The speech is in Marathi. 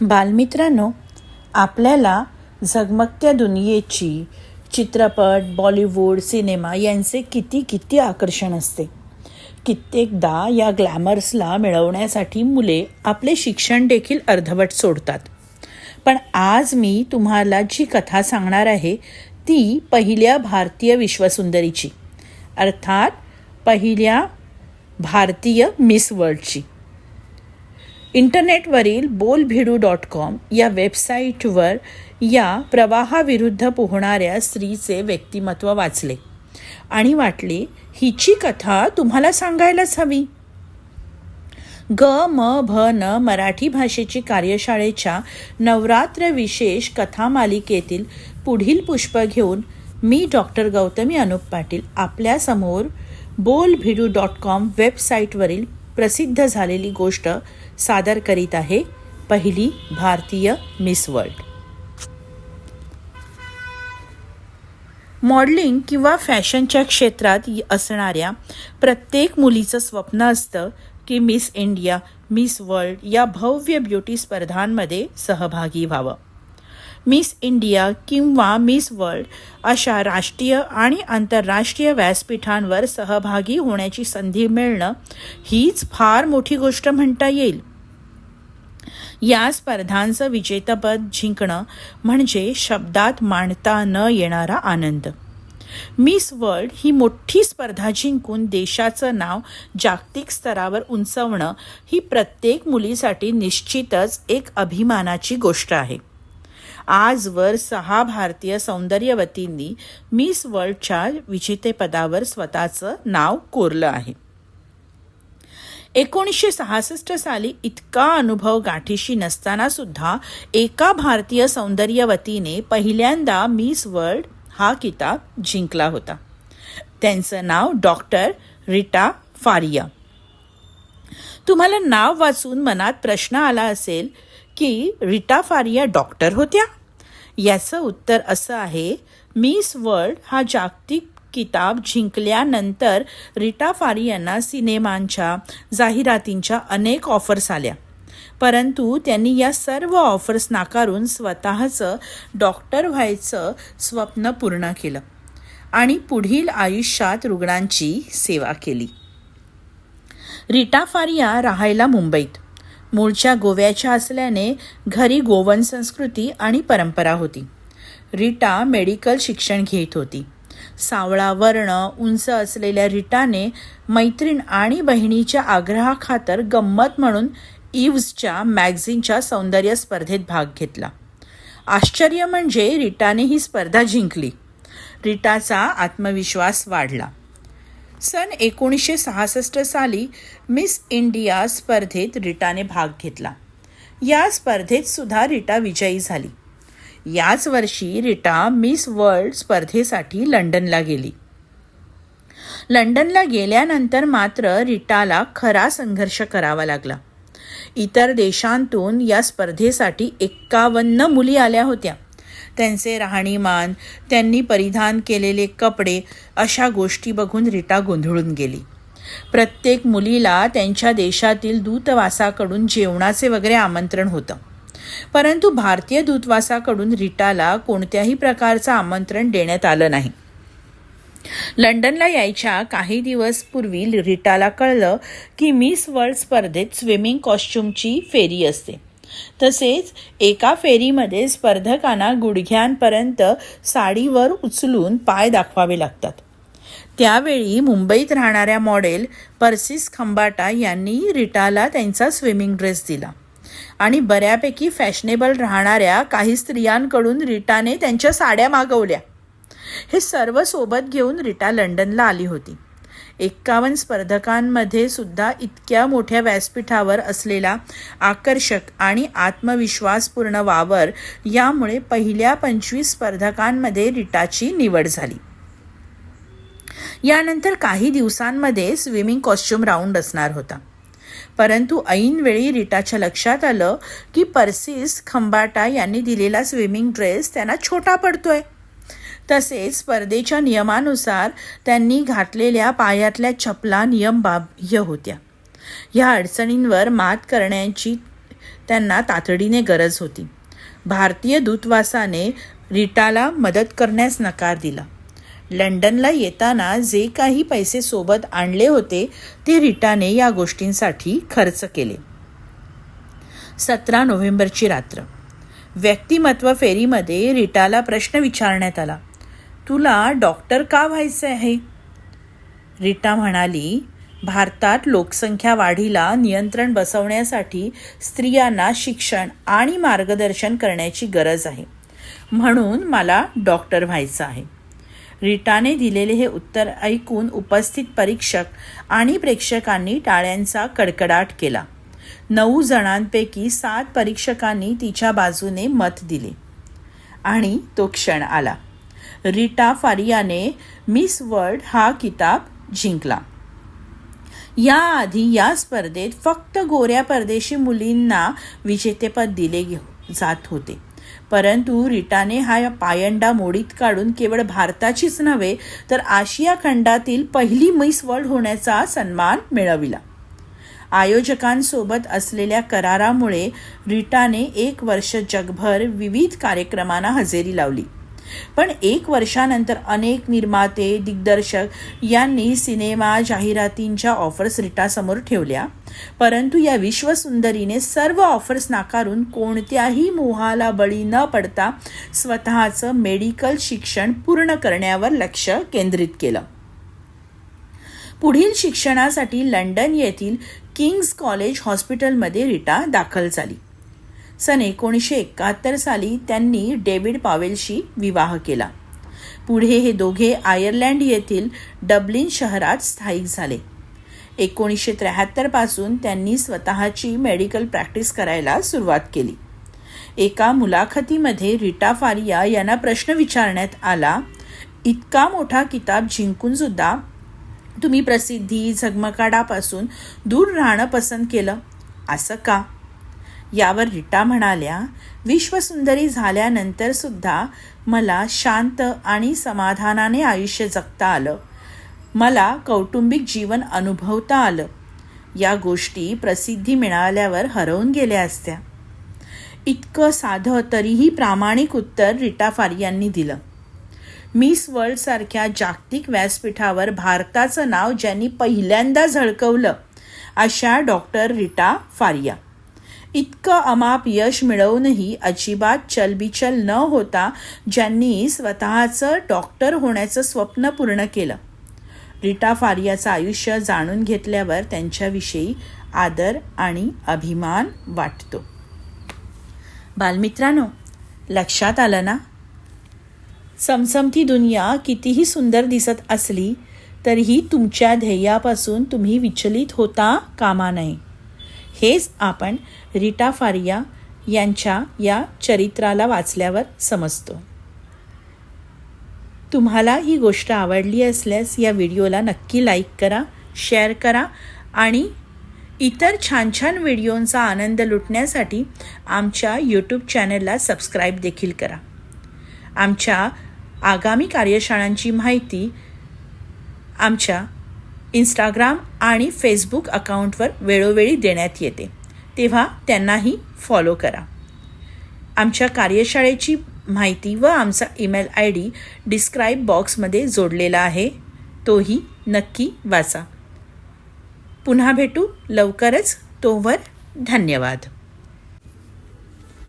बालमित्रांनो आपल्याला झगमगत्या दुनियेची चित्रपट बॉलिवूड सिनेमा यांचे किती किती आकर्षण असते. कित्येकदा या ग्लॅमर्सला मिळवण्यासाठी मुले आपले शिक्षण देखील अर्धवट सोडतात. पण आज मी तुम्हाला जी कथा सांगणार आहे ती पहिल्या भारतीय विश्वसुंदरीची. अर्थात पहिल्या भारतीय मिस वर्ल्डची. इंटरनेटवरील बोलभिडू डॉट कॉम या वेबसाईटवर या प्रवाहाविरुद्ध पोहणाऱ्या स्त्रीचे व्यक्तिमत्व वाचले. आणि वाटले हिची कथा तुम्हाला सांगायलाच हवी. ग म भ न मराठी भाषेची कार्यशाळेच्या नवरात्र विशेष कथा मालिकेतील पुढील पुष्प घेऊन मी डॉक्टर गौतमी अनुप पाटील आपल्यासमोर बोल भिडू डॉट कॉम वेबसाईटवरील प्रसिद्ध झालेली गोष्ट सादर करीत आहे पहिली भारतीय मिस वर्ल्ड. मॉडलिंग किंवा फॅशनच्या क्षेत्रात असणाऱ्या प्रत्येक मुलीचं स्वप्न असतं की मिस इंडिया मिस वर्ल्ड या भव्य ब्युटी स्पर्धांमध्ये सहभागी व्हावं. मिस इंडिया किंवा मिस वर्ल्ड अशा राष्ट्रीय आणि आंतरराष्ट्रीय व्यासपीठांवर सहभागी होण्याची संधी मिळणं हीच फार मोठी गोष्ट म्हणता येईल. या स्पर्धांचं विजेतेपद जिंकणं म्हणजे शब्दात मांडता न येणारा आनंद. मिस वर्ल्ड ही मोठी स्पर्धा जिंकून देशाचं नाव जागतिक स्तरावर उंचवणं ही प्रत्येक मुलीसाठी निश्चितच एक अभिमानाची गोष्ट आहे. आजवर सहा भारतीय सौंदर्यवतींनी मिस वर्ल्डच्या विजेतेपदावर स्वतःचं नाव कोरलं आहे. एकोणीसशे सहासष्ट साली इतका अनुभव गाठीशी नसताना सुद्धा एका भारतीय सौंदर्यवतीने पहिल्यांदा मिस वर्ल्ड हा किताब जिंकला होता. त्यांचं नाव डॉक्टर रिटा फारिया. तुम्हाला नाव वाचून मनात प्रश्न आला असेल की रिटा फारिया डॉक्टर होत्या? याचं उत्तर असं आहे मिस वर्ल्ड हा जागतिक किताब जिंकल्यानंतर रिटा फारियांना सिनेमांच्या जाहिरातींच्या अनेक ऑफर्स आल्या. परंतु त्यांनी या सर्व ऑफर्स नाकारून स्वतःचं डॉक्टर व्हायचं स्वप्न पूर्ण केलं आणि पुढील आयुष्यात रुग्णांची सेवा केली. रिटा फारिया राहायला मुंबईत. मूळच्या गोव्याच्या असल्याने घरी गोवन संस्कृती आणि परंपरा होती. रिटा मेडिकल शिक्षण घेत होती. सावळा वर्ण उंच असलेल्या रिटाने मैत्रीण आणि बहिणीच्या आग्रहाखातर गंमत म्हणून इव्हजच्या मॅगझिनच्या सौंदर्य स्पर्धेत भाग घेतला. आश्चर्य म्हणजे रिटाने ही स्पर्धा जिंकली. रिटाचा आत्मविश्वास वाढला. सन एकोणीसशे सहासष्ट साली मिस इंडिया स्पर्धेत रिटाने भाग घेतला. या स्पर्धेत सुद्धा रिटा विजयी झाली. याच वर्षी रिटा मिस वर्ल्ड स्पर्धेसाठी लंडनला गेली. लंडनला गेल्यानंतर मात्र रिटाला खरा संघर्ष करावा लागला. इतर देशांतून या स्पर्धेसाठी एक्कावन्न मुली आल्या होत्या. त्यांचे राहणीमान त्यांनी परिधान केलेले कपडे अशा गोष्टी बघून रिटा गोंधळून गेली. प्रत्येक मुलीला त्यांच्या देशातील दूतवासाकडून जेवणाचे वगैरे आमंत्रण होतं. परंतु भारतीय दूतवासाकडून रिटाला कोणत्याही प्रकारचं आमंत्रण देण्यात आलं नाही. लंडनला यायच्या काही दिवस पूर्वी रिटाला कळलं की मिस वर्ल्ड स्पर्धेत स्विमिंग कॉस्ट्युमची फेरी असते. तसेच एका फेरीमध्ये स्पर्धकांना गुडघ्यांपर्यंत साडीवर उचलून पाय दाखवावे लागतात. त्यावेळी मुंबईत राहणाऱ्या मॉडेल पर्सिस खंबाटा यांनी रिटाला त्यांचा स्विमिंग ड्रेस दिला. आणि बऱ्यापैकी फॅशनेबल राहणाऱ्या काही स्त्रियांकडून रिटाने त्यांच्या साड्या मागवल्या. हे सर्व सोबत घेऊन रिटा लंडनला आली होती. एक्कावन्न स्पर्धकांमध्ये सुद्धा इतक्या मोठ्या व्यासपीठावर असलेला आकर्षक आणि आत्मविश्वासपूर्ण वावर यामुळे पहिल्या पंचवीस स्पर्धकांमध्ये रिटाची निवड झाली. यानंतर काही दिवसांमध्ये स्विमिंग कॉस्ट्युम राऊंड असणार होता. परंतु ऐनवेळी रिटाच्या लक्षात आलं की पर्सिस खंबाटा यांनी दिलेला स्विमिंग ड्रेस त्यांना छोटा पडतोय. तसेच स्पर्धेच्या नियमानुसार त्यांनी घातलेल्या पायातल्या चपला नियमबाह्य होत्या. ह्या अडचणींवर मात करण्याची त्यांना तातडीने गरज होती. भारतीय दूतवासाने रिटाला मदत करण्यास नकार दिला. लंडनला येताना जे काही पैसे सोबत आणले होते ते रिटाने या गोष्टींसाठी खर्च केले. सतरा नोव्हेंबरची रात्र. व्यक्तिमत्व फेरीमध्ये रिटाला प्रश्न विचारण्यात आला. तुला डॉक्टर का व्हायचं आहे? रिटा म्हणाली भारतात लोकसंख्या वाढीला नियंत्रण बसवण्यासाठी स्त्रियांना शिक्षण आणि मार्गदर्शन करण्याची गरज आहे. म्हणून मला डॉक्टर व्हायचं आहे. रिटाने दिलेले हे उत्तर ऐकून उपस्थित परीक्षक आणि प्रेक्षकांनी टाळ्यांचा कडकडाट केला. नऊ जणांपैकी सात परीक्षकांनी तिच्या बाजूने मत दिले. आणि तो क्षण आला. रिटा फारियाने मिस वर्ल्ड हा किताब जिंकला. याआधी या स्पर्धेत फक्त गोऱ्या परदेशी मुलींना विजेतेपद दिले जात होते. परंतु रिटाने हा पायंडा मोडीत काढून केवळ भारताचीच नव्हे तर आशिया खंडातील पहिली मिस वर्ल्ड होण्याचा सन्मान मिळविला. आयोजकांसोबत असलेल्या करारामुळे रिटाने एक वर्ष जगभर विविध कार्यक्रमांना हजेरी लावली. पण एक वर्षानंतर अनेक निर्माते दिग्दर्शक यांनी सिनेमा जाहिरातींच्या ऑफर्स रिटासमोर ठेवल्या. परंतु या विश्वसुंदरीने सर्व ऑफर्स नाकारून कोणत्याही मोहाला बळी न पडता स्वतःचं मेडिकल शिक्षण पूर्ण करण्यावर लक्ष केंद्रित केलं. पुढील शिक्षणासाठी लंडन येथील किंग्स कॉलेज हॉस्पिटलमध्ये रिटा दाखल झाली. सन एकोणीसशे एकाहत्तर साली त्यांनी डेव्हिड पावेलशी विवाह केला. पुढे हे दोघे आयर्लंड येथील डब्लिन शहरात स्थायिक झाले. एकोणीसशे त्र्याहत्तरपासून त्यांनी स्वतःची मेडिकल प्रॅक्टिस करायला सुरुवात केली. एका मुलाखतीमध्ये रिटा फारिया यांना प्रश्न विचारण्यात आला इतका मोठा किताब जिंकून सुद्धा तुम्ही प्रसिद्धी झगमगाटापासून दूर राहणं पसंत केलं? असं का? यावर रिटा म्हणाल्या विश्वसुंदरी झाल्यानंतर सुद्धा मला शांत आणि समाधानाने आयुष्य जगता आलं. मला कौटुंबिक जीवन अनुभवता आलं. या गोष्टी प्रसिद्धी मिळाल्यावर हरवून गेल्या असत्या. इतकं साधं तरीही प्रामाणिक उत्तर रिटा फारियांनी दिलं. मिस वर्ल्डसारख्या जागतिक व्यासपीठावर भारताचं नाव ज्यांनी पहिल्यांदा झळकवलं अशा डॉक्टर रिटा फारिया. इतकं अमाप यश मिळवूनही अजिबात चलबिचल न होता ज्यांनी स्वतःचं डॉक्टर होण्याचं स्वप्न पूर्ण केलं. रिटा फारियाचं आयुष्य जाणून घेतल्यावर त्यांच्याविषयी आदर आणि अभिमान वाटतो. बालमित्रांनो लक्षात आलं ना? समसमती दुनिया कितीही सुंदर दिसत असली तरीही तुमच्या ध्येयापासून तुम्ही विचलित होता कामा नये. हेच आपण रिटा फारिया यांच्या या चरित्राला वाचल्यावर समजतो. तुम्हाला ही गोष्ट आवडली असल्यास या व्हिडिओला नक्की लाईक करा शेअर करा आणि इतर छान छान व्हिडिओंचा आनंद लुटण्यासाठी आमच्या यूट्यूब चॅनलला सबस्क्राईब देखील करा. आमच्या आगामी कार्यशाळांची माहिती आमच्या इंस्टाग्राम आणि फेसबुक अकाउंटवर वेळोवेळी देण्यात येते. तेव्हा त्यांनाही फॉलो करा. आमच्या कार्यशाळेची माहिती व आमचा ईमेल आय डी डिस्क्राईब बॉक्समध्ये जोडलेला आहे. तोही नक्की वाचा. पुन्हा भेटू. लवकरच. तोवर धन्यवाद.